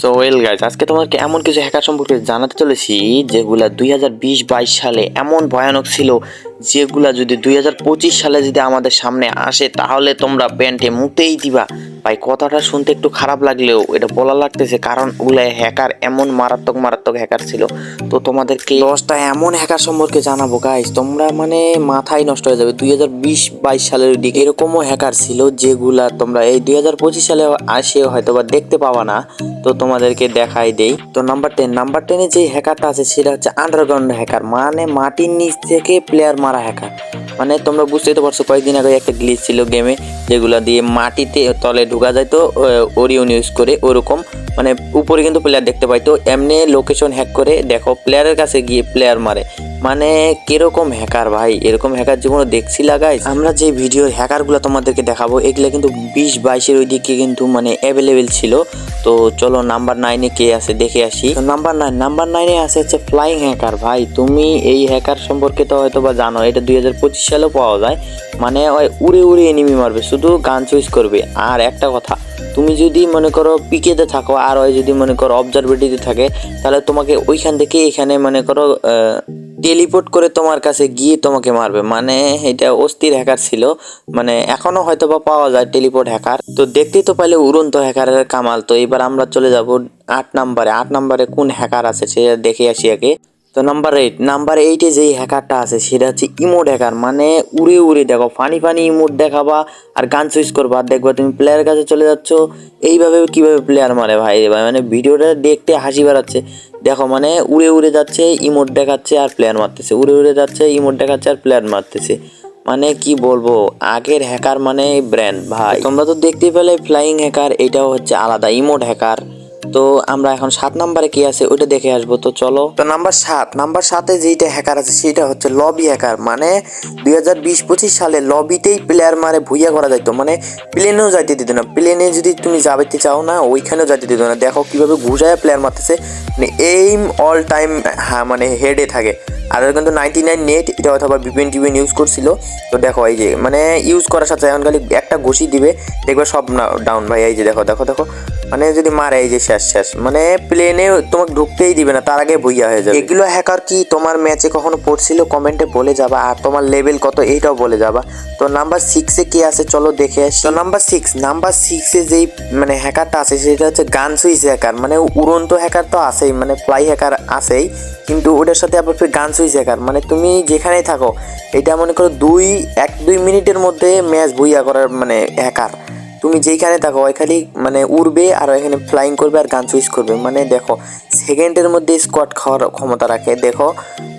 So well guys আজকে তোমাকে এমন কিছু হ্যাকার সম্পর্কে জানাতে চলেছি যেগুলা দুই হাজার বিশ বাইশ সালে এমন ভয়ানক ছিল, যেগুলা যদি দুই হাজার পঁচিশ সালে যদি আমাদের সামনে আসে, তাহলে তোমরা প্যান্টে মুতেই দিবা। ভাই, কথাটা শুনতে একটু খারাপ লাগলেও এটা বলা লাগতেছে কারণ ওগুলা হ্যাকার এমন মারাত্মক মারাত্মক হ্যাকার ছিল। তো তোমাদেরকে দশটা এমন হ্যাকার সম্পর্কে জানাব গাইজ তোমরা মানে মাথায় নষ্ট হয়ে যাবে। দুই হাজার বিশ বাইশ সালের দিকে এরকমও হ্যাকার ছিল যেগুলা তোমরা এই দুই হাজার পঁচিশ সালে আসে হয়তো বা দেখতে পাবা না। তো তোমাদেরকে দেখাই দেই। তো নাম্বার টেন নাম্বার টেনে যে হ্যাকারটা আছে সেটা হচ্ছে আন্ডারগ্রাউন্ড হ্যাকার মানে মাটির নিচ থেকে প্লেয়ার মারা হ্যাকার মানে তোমরা বুঝতেই তো পারছ, কয়েকদিন আগে একটা গ্লিচ ছিল গেমে যেগুলো দিয়ে মাটিতে তলে ঢুকা যায় তো ওরিয়ন ইউজ করে ওরকম। মানে উপরে কিন্তু প্লেয়ার দেখতে পাইতো এমনি লোকেশন হ্যাক করে দেখো প্লেয়ারের কাছে গিয়ে প্লেয়ার মারে। মানে কীরকম হ্যাকার ভাই? এরকম হ্যাকার জীবনে দেখছি লাগাই আমরা যে ভিডিওর হ্যাকারগুলো তোমাদেরকে দেখাবো, এগুলো কিন্তু বিশ বাইশের ওই দিকে কিন্তু মানে অ্যাভেলেবেল ছিল। তো চলো নাম্বার নাইনে কে আছে দেখে আসি। নাম্বার নাইন নাম্বার নাইনে আছে হচ্ছে ফ্লাইং হ্যাকার ভাই। তুমি এই হ্যাকার সম্পর্কে তো হয়তো বা জানো, এটা দুই হাজার পঁচিশ সালেও পাওয়া যায়। মানে ওই উড়ে উড়ে এনিমি মারবে, শুধু গান চুইস করবে। আর একটা কথা, তুমি যদি মনে করো পিকেতে থাকো, আর ওই যদি মনে করো অবজারভেটিতে থাকে, তাহলে তোমাকে ওইখান থেকে এখানে মনে করো টেলিপোর্ট করে তোমার কাছে গিয়ে তোমাকে মারবে। মানে এটা অস্থির হ্যাকার ছিল। মানে এখনও হয়তো বা পাওয়া যায় টেলিপোর্ট হ্যাকার তো দেখতেই তো পাইলে উড়ন্ত হ্যাকারের কামাল। তো এবার আমরা চলে যাব আট নাম্বারে। আট নাম্বারে কোন হ্যাকার আছে সেটা দেখে আসি আগে। তো নাম্বার এইট নাম্বার এইটে যেই হ্যাকারটা আছে, সেটা হচ্ছে ইমোট হ্যাকার মানে উড়ে উড়ে দেখো ফানি ফানি ইমোট দেখাবা আর গান সুইচ করবা। আর দেখবা তুমি প্লেয়ারের কাছে চলে যাচ্ছ এইভাবে কীভাবে প্লেয়ার মারে ভাই ভাই? মানে ভিডিওটা দেখতে হাসি বেড়াচ্ছে। দেখো মানে উড়ে উড়ে যাচ্ছে ইমোট দেখাচ্ছে আর প্লেয়ার মারতেছে। উড়ে উড়ে যাচ্ছে ইমোট দেখাচ্ছে আর প্লেয়ার মারতেছে। মানে কি বলব, আগের হ্যাকার মানে ব্র্যান্ড ভাই। তোমরা তো দেখতেই পেলে ফ্লাইং হ্যাকার এটাও হচ্ছে আলাদা ইমোট হ্যাকার তো আমরা এখন সাত নাম্বারে কি আছে ওইটা দেখে আসব। তো চলো। তো নাম্বার সাত, নাম্বার সাতে যেইটা হ্যাকার আছে সেটা হচ্ছে লবি হ্যাকার মানে দুই হাজার বিশ পঁচিশ সালে লবিতেই প্লেয়ার মারে, ভুইয়া করা যাইতো। মানে প্লেনেও যাইতে দিত না। প্লেনে যদি তুমি যাবেতে চাও না, ওইখানেও যাইতে দিত না। দেখো কীভাবে ঘুষায় প্লেয়ার মারতেছে। মানে এইম অল টাইম হ্যাঁ মানে হেডে থাকে। আর কিন্তু নাইনটি নাইন নেট এটা অথবা বিপিএন টিভিএন ইউজ করছিল। তো দেখো এই যে মানে ইউজ করার সাথে এখন খালি একটা ঘুষি দিবে দেখবে সব ডাউন ভাই এই যে দেখো দেখো দেখো। মানে যদি মারে এই যে শেষ শেষ। মানে প্লেনে তোমাকে ঢুকতেই দিবে না তার আগে ভুইয়া হয়ে যাবে। এগুলো হ্যাকার কি তোমার ম্যাচে কখনো পড়ছিল? কমেন্টে বলে যাবা। আর তোমার লেভেল কত এইটাও বলে যাবা। তো নাম্বার সিক্সে কি আছে চলো দেখে আসি। তো নাম্বার সিক্স নাম্বার সিক্সে যেই মানে হ্যাকারটা আছে সেটা হচ্ছে গান সুইচ হ্যাকার মানে উড়ন্ত হ্যাকার তো আছেই মানে ফ্লাই হ্যাকার আছেই। কিন্তু ওটার সাথে আবার গান সুইচ হ্যাকার মানে তুমি যেখানেই থাকো, এটা মনে করো দুই, এক, দুই মিনিটের মধ্যে ম্যাচ বইয়া করার মানে হ্যাকার। তুমি যেইখানে থাকো ওইখানে মানে উড়বে আর ওইখানে ফ্লাইং করবে আর গান সুইচ করবে। মানে দেখো সেকেন্ডের মধ্যে স্কোয়াড খাওয়ার ক্ষমতা রাখে। দেখো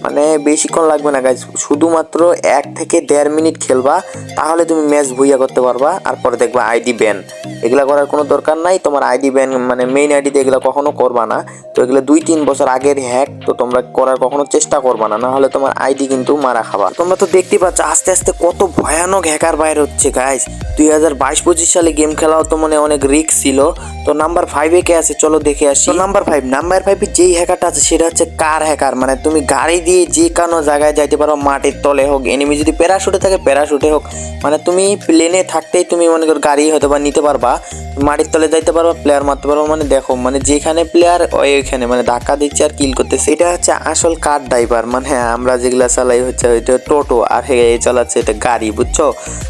মানে বেশিক্ষণ লাগবে না গাইজ শুধুমাত্র এক থেকে দেড় মিনিট খেলবা, তাহলে তুমি ম্যাচ ভুইয়া করতে পারবা। আর পরে দেখবা আইডি ব্যান এগুলা করার কোনো দরকার নাই। তোমার আইডি ব্যান মানে মেইন আইডিতে এগুলো কখনো করবা না। তো এগুলো দুই তিন বছর আগের হ্যাক তো তোমরা করার কখনো চেষ্টা করবা না। নাহলে তোমার আইডি কিন্তু মারা খাবা। তোমরা তো দেখতে পাচ্ছ, আস্তে আস্তে কত ভয়ানক হ্যাকার বাইর হচ্ছে গাইজ দুই হাজার বাইশ পঁচিশ সালে গেম খেলাও তো মনে অনেক রিস্ক ছিল। তো নাম্বার ফাইভে কে আছে? চলো দেখে আসি। নাম্বার ফাইভ নাম্বার ফাইভে যেই হ্যাকারটা আছে, সেটা হচ্ছে কার হ্যাকার মানে তুমি গাড়ি দিয়ে যে কোনো জায়গায় যাইতে পারো, মাটির তলে হোক এনিমি যদি প্যারাশুটে থাকে প্যারাশুটে হোক। মানে তুমি প্লেনে থাকতেই তুমি মনে করো গাড়ি হয়তো বা নিতে পারবা। মাটির তলে যাইতে পারবা প্লেয়ার মারতে পারব মানে দেখো মানে যেখানে প্লেয়ার ওইখানে মানে ধাক্কা দিচ্ছে আর কিল করতেছে। এটা হচ্ছে আসল কার ড্রাইভার মানে হ্যাঁ, আমরা যেগুলা চালাই হচ্ছে ওইটা টোটো আর হে চালাচ্ছে এটা গাড়ি বুঝছ?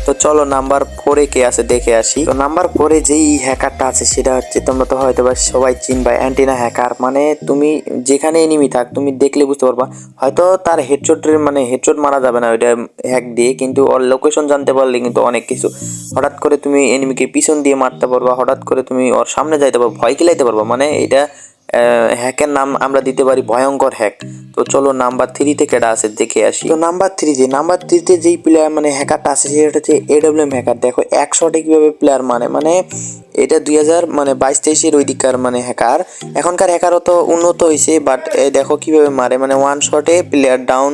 তো চলো নাম্বার ফোরে কে আছে দেখে আসি। তো নাম্বার ফোরে যেই হ্যাকারটা আছে সেটা হচ্ছে তোমরা তো হয়তো বা সবাই চিনবা অ্যান্টিনা হ্যাকার মানে তুমি যেখানে এনিমি থাক তুমি দেখলে বুঝতে পারবা। হয়তো তার হেডশটের মানে হেডশট মারা যাবে না ওইটা হ্যাক দিয়ে কিন্তু ওর লোকেশন জানতে পারলে কিন্তু অনেক কিছু। হঠাৎ করে তুমি এনিমিকে পিছন দিয়ে মারতে পারবা হঠাৎ করে তুমি ওর সামনে যাইতে পারবা, ভয় খেলাইতে পারবা। মানে এটা হ্যাকের নাম আমরা দিতে পারি ভয়ঙ্কর হ্যাক। তো চলো নাম্বার থ্রিতে কেডা আছে দেখে আসি। তো নাম্বার থ্রিতে নাম্বার থ্রিতে যেই প্লেয়ার মানে হ্যাকারটা আছে, সেটা হচ্ছে এডব্লিউএম হ্যাকার। দেখো এক শটে কীভাবে প্লেয়ার মানে মানে এটা দুই হাজার মানে বাইশ তেইশের ওই দিককার মানে হ্যাকার। এখনকার হ্যাকারও তো উন্নত হয়েছে বাট দেখো কীভাবে মারে। মানে ওয়ান শটে প্লেয়ার ডাউন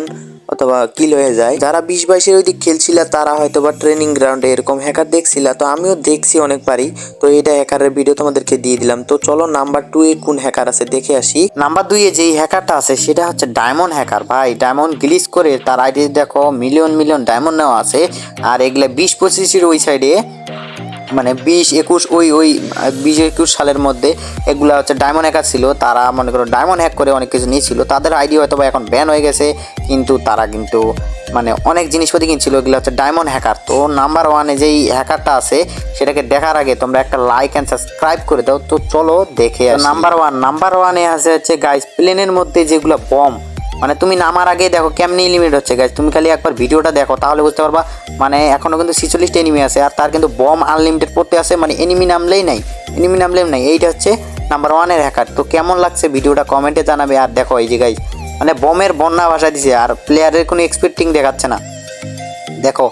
অথবা কিল হয়ে যায়। যারা বিশ বাইশের ওই দিক খেলছিল, তারা হয়তো বা ট্রেনিং গ্রাউন্ডে এরকম হ্যাকার দেখছিল। তো আমিও দেখছি অনেকবারই তো এটা হ্যাকারের ভিডিও তোমাদেরকে দিয়ে দিলাম। তো চলো নাম্বার টু এ কোন হ্যাকার আছে দেখে আসি। নাম্বার দুই এ যেই হ্যাকারটা আছে, সেটা হচ্ছে ডায়মন্ড হ্যাকার ভাই। ডায়মন্ড গ্লিচ করে তার আইডি দেখো মিলিয়ন মিলিয়ন ডায়মন্ড নেওয়া আছে। আর এগুলা বিশ পঁচিশের ওই সাইডে মানে বিশ একুশ ওই ওই, বিশ একুশ সালের মধ্যে এগুলো হচ্ছে ডায়মন্ড হ্যাকার ছিল। তারা মনে করো ডায়মন্ড হ্যাক করে অনেক কিছু নিয়েছিল। তাদের আইডি হয়তো বা এখন ব্যান হয়ে গেছে, কিন্তু তারা কিন্তু মানে অনেক জিনিসপাতি কিনছিল। এগুলো হচ্ছে ডায়মন্ড হ্যাকার তো নাম্বার ওয়ানে যেই হ্যাকারটা আছে, সেটাকে দেখার আগে তোমরা একটা লাইক অ্যান্ড সাবস্ক্রাইব করে দাও। তো চলো দেখে নাম্বার ওয়ান নাম্বার ওয়ানে আছে হচ্ছে গাইস প্লেনের মধ্যে যেগুলো বম মানে তুমি নামার আগে দেখো কেমনি লিমিট হচ্ছে গাইজ তুমি খালি একবার ভিডিওটা দেখো, তাহলে বুঝতে পারবা মানে এখনও কিন্তু ছিচল্লিশটা এনিমি আছে, আর তার কিন্তু বম আনলিমিটেড পড়তে আছে মানে এনিমি নামলেই নাই এনিমি নামলেই নাই। এইটা হচ্ছে নাম্বার ওয়ানের হ্যাকার তো কেমন লাগছে ভিডিওটা কমেন্টে জানাবে, আর দেখো এই যে গাইজ মানে বমের বন্যা ভাষা দিছে, আর প্লেয়ারের কোনো এক্সপেক্টিং দেখাচ্ছে না। দেখো,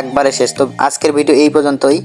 একবারে শেষ। তো আজকের ভিডিও এই পর্যন্তই।